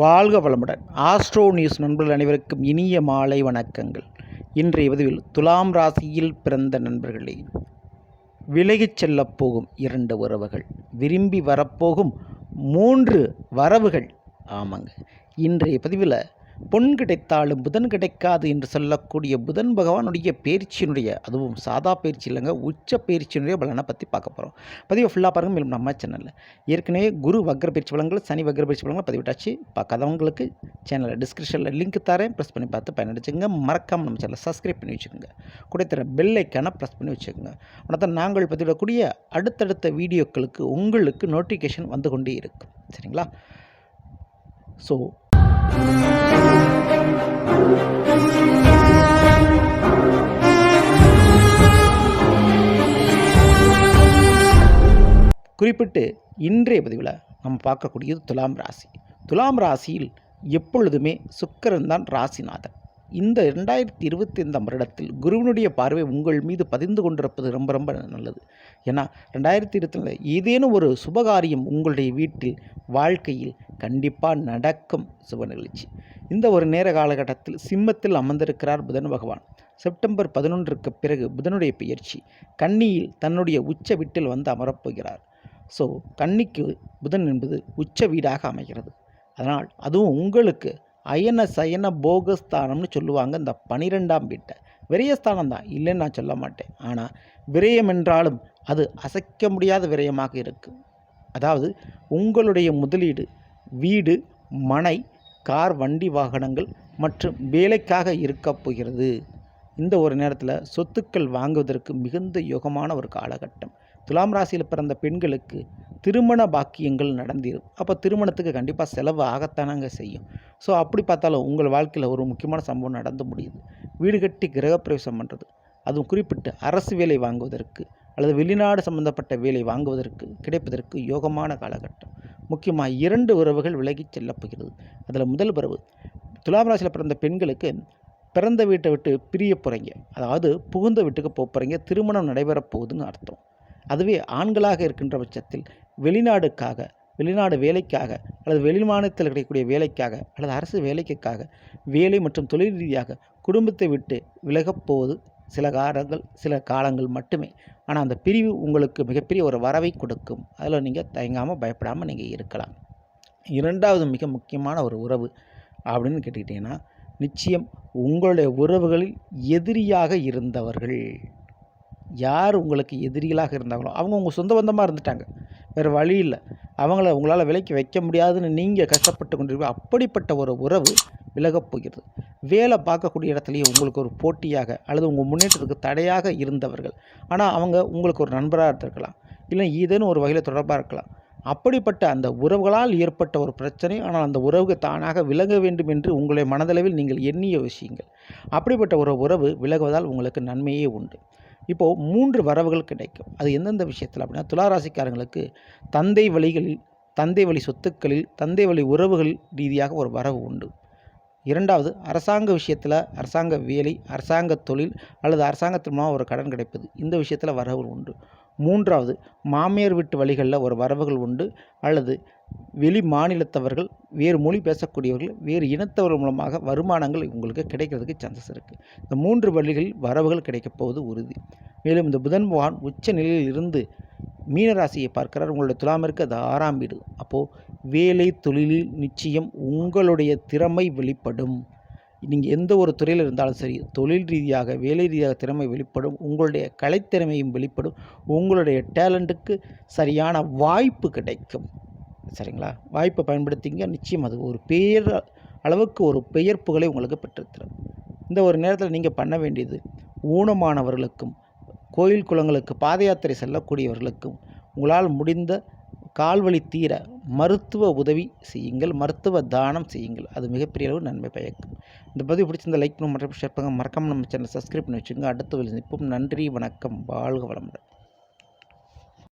வாழ்க வளமுடன். Astro news நண்பர்கள் அனைவருக்கும் இனிய மாலை வணக்கங்கள். இன்றைய பதிவில் துலாம் ராசியில் பிறந்த நண்பர்களே விலகிச் செல்லப் போகும் இரண்டு உறவுகள் விரும்பி வரப்போகும் மூன்று வரவுகள். ஆமாங்க. இன்றைய பதிவில் பொன் கிடைத்தாலும் புதன் கிடைக்காது என்று சொல்லக்கூடிய புதன் பகவானுடைய பயிற்சியினுடைய அதுவும் சாதா பயிற்சி இல்லைங்க உச்ச பயிற்சியினுடைய பலனை பற்றி பார்க்க போகிறோம் பதிவை ஃபுல்லாக பாருங்கள் மேலும் நம்ம சேனலில் ஏற்கனவே குரு வக்ர பயிற்சி பலன்கள் சனி வக்ர பயிற்சி பலன்கள் பதிவிட்டாச்சு. பார்க்காதவங்களுக்கு சேனலில் டிஸ்கிரிப்ஷனில் லிங்க் தரேன். ப்ரெஸ் பண்ணி பார்த்து பயனடிச்சுங்க மறக்காமல் நம்ம சேனலை சப்ஸ்கிரைப் பண்ணி வச்சுக்கோங்க. கூட தர பெல் ஐக்கானை ப்ரெஸ் பண்ணி வச்சுக்கோங்க. உடனே நாங்கள் பதிவிடக்கூடிய அடுத்தடுத்த வீடியோக்களுக்கு உங்களுக்கு நோட்டிஃபிகேஷன் வந்து கொண்டே இருக்கும். சரிங்களா? ஸோ குறிப்பிட்டு இன்றைய பதிவில் நம்ம பார்க்கக்கூடியது துலாம் ராசி. துலாம் ராசியில் எப்பொழுதுமே சுக்கரன் தான் ராசிநாதன். இந்த ரெண்டாயிரத்தி இருபத்தி ஐந்தாம் வருடத்தில் குருவினுடைய பார்வை உங்கள் மீது பதிந்து கொண்டிருப்பது ரொம்ப ரொம்ப நல்லது. ஏன்னா ரெண்டாயிரத்தி இருபத்தி ஏதேனும் ஒரு சுபகாரியம் உங்களுடைய வீட்டில் வாழ்க்கையில் கண்டிப்பாக நடக்கும் சுப நிகழ்ச்சி. இந்த ஒரு நேர காலகட்டத்தில் சிம்மத்தில் அமர்ந்திருக்கிறார் புதன் பகவான். செப்டம்பர் பதினொன்றுக்கு பிறகு புதனுடைய பெயர்ச்சி கன்னியில் தன்னுடைய உச்ச வீட்டில் வந்து அமரப்போகிறார். ஸோ கன்னிக்கு புதன் என்பது உச்ச வீடாக அமைகிறது. அதனால் அதுவும் உங்களுக்கு அயன சயன போகஸ்தானம்னு சொல்லுவாங்க இந்த பனிரெண்டாம் வீட்டை. விரயஸ்தானம் தான் இல்லைன்னு நான் சொல்ல மாட்டேன். ஆனால் விரயம் என்றாலும் அது அசைக்க முடியாத விரயமாக இருக்கும் அதாவது உங்களுடைய முதலீடு வீடு மனை கார் வண்டி வாகனங்கள் மற்றும் வேலைக்காக இருக்கப் போகிறது. இந்த ஒரு நேரத்தில் சொத்துக்கள் வாங்குவதற்கு மிகுந்த யோகமான ஒரு காலகட்டம். துலாம் ராசியில் பிறந்த பெண்களுக்கு திருமண பாக்கியங்கள் நடந்திடும் அப்போ திருமணத்துக்கு கண்டிப்பாக செலவு ஆகத்தானாங்க செய்யும். ஸோ அப்படி பார்த்தாலும் உங்கள் வாழ்க்கையில் ஒரு முக்கியமான சம்பவம் நடந்து முடியுது. வீடு கட்டி கிரகப்பிரவேசம் பண்ணுறது அதுவும் குறிப்பிட்டு அரசு வேலை வாங்குவதற்கு அல்லது வெளிநாடு சம்பந்தப்பட்ட வேலை வாங்குவதற்கு கிடைப்பதற்கு யோகமான காலகட்டம். முக்கியமாக இரண்டு உறவுகள் விலகிச் செல்லப் போகிறது. அதில் முதல் உறவு துலாம் ராசியில் பிறந்த பெண்களுக்கு பிறந்த வீட்டை விட்டு பிரிய போகிறீங்க அதாவது புகுந்த வீட்டுக்கு போக போகிறீங்க திருமணம் நடைபெறப் போகுதுன்னு அர்த்தம். அதுவே ஆண்களாக இருக்கின்ற பட்சத்தில் வெளிநாடுக்காக வெளிநாடு வேலைக்காக அல்லது வெளி மாநிலத்தில் கிடைக்கக்கூடிய வேலைக்காக அல்லது அரசு வேலைக்காக வேலை மற்றும் தொழில் ரீதியாக குடும்பத்தை விட்டு விலகப் போவது சில காலங்கள் சில காலங்கள் மட்டுமே. ஆனால் அந்த பிரிவு உங்களுக்கு மிகப்பெரிய ஒரு வரவை கொடுக்கும். அதில் நீங்கள் தயங்காமல் பயப்படாமல் நீங்கள் இருக்கலாம். இரண்டாவது மிக முக்கியமான ஒரு உறவு அப்படின்னு கேட்டுக்கிட்டிங்கன்னா நிச்சயம் உங்களுடைய உறவுகளில் எதிரியாக இருந்தவர்கள். யார் உங்களுக்கு எதிரிகளாக இருந்தாங்களோ அவங்க உங்கள் சொந்த பந்தமாக இருந்துட்டாங்க. வேறு வழி இல்லை. அவங்கள உங்களால் விலைக்கு வைக்க முடியாதுன்னு நீங்கள் கஷ்டப்பட்டு கொண்டிருக்க அப்படிப்பட்ட ஒரு உறவு விலகப் போகிறது. வேலை பார்க்கக்கூடிய இடத்துலையும் உங்களுக்கு ஒரு போட்டியாக அல்லது உங்கள் முன்னேற்றத்துக்கு தடையாக இருந்தவர்கள். ஆனால் அவங்க உங்களுக்கு ஒரு நண்பராக இருந்திருக்கலாம். இல்லை ஏதேனும் ஒரு வகையில் தொடர்பாக இருக்கலாம். அப்படிப்பட்ட அந்த உறவுகளால் ஏற்பட்ட ஒரு பிரச்சனை ஆனால் அந்த உறவுக்கு தானாக விலக வேண்டும் என்று உங்களுடைய மனதளவில் நீங்கள் எண்ணிய விஷயங்கள். அப்படிப்பட்ட ஒரு உறவு விலகுவதால் உங்களுக்கு நன்மையே உண்டு. இப்போது மூன்று வரவுகள் கிடைக்கும். அது எந்தெந்த விஷயத்தில் அப்படின்னா துளாராசிக்காரங்களுக்கு தந்தை வழிகளில் தந்தை வழி சொத்துக்களில் தந்தை வழி உறவுகள் ரீதியாக ஒரு வரவு உண்டு. இரண்டாவது அரசாங்க விஷயத்தில் அரசாங்க வேலை அரசாங்க தொழில் அல்லது அரசாங்கத்தின் மூலமாக ஒரு கடன் கிடைப்பது. இந்த விஷயத்தில் வரவுகள் உண்டு. மூன்றாவது மாமியார் வீட்டு வழிகளில் ஒரு வரவுகள் உண்டு. அல்லது வெளி மாநிலத்தவர்கள் வேறு மொழி பேசக்கூடியவர்கள் வேறு இனத்தவர்கள் மூலமாக வருமானங்கள் உங்களுக்கு கிடைக்கிறதுக்கு சான்சஸ் இருக்குது இந்த மூன்று வழிகளில் வரவுகள் கிடைக்கப் போவது உறுதி. மேலும் இந்த புதன் பகவான் உச்ச நிலையில் இருந்து மீனராசியை பார்க்கிறார். உங்களுடைய துலாமிற்கு அது ஆறாம் வீடு. அப்போது வேலை தொழிலில் நிச்சயம் உங்களுடைய திறமை வெளிப்படும். நீங்கள் எந்த ஒரு துறையில் இருந்தாலும் சரி தொழில் ரீதியாக வேலை ரீதியாக திறமை வெளிப்படும். உங்களுடைய கலைத்திறமையும் வெளிப்படும். உங்களுடைய டேலண்ட்டுக்கு சரியான வாய்ப்பு கிடைக்கும். சரிங்களா? வாய்ப்பை பயன்படுத்திங்க. நிச்சயம் அது ஒரு பெயர் அளவுக்கு ஒரு பெயர் புகழை உங்களுக்கு பெற்றுத்தரும் இந்த ஒரு நேரத்தில் நீங்கள் பண்ண வேண்டியது ஊனமானவர்களுக்கும் கோயில் குளங்களுக்கு பாத யாத்திரை செல்லக்கூடியவர்களுக்கும் உங்களால் முடிந்த கால்வழி தீர மருத்துவ உதவி செய்யுங்கள். மருத்துவ தானம் செய்யுங்கள். அது மிகப்பெரிய அளவு நன்மை பயக்கும். இந்த பதிவு பிடிச்சிருந்த லைக் பண்ணும் மற்றும் ஷேர் பண்ணுங்கள் மறக்காமல் நம்ம சேனல் சப்ஸ்கிரைப் பண்ணி வச்சுங்க அடுத்த நிற்போம் நன்றி வணக்கம் வாழ்க வளமுடன்.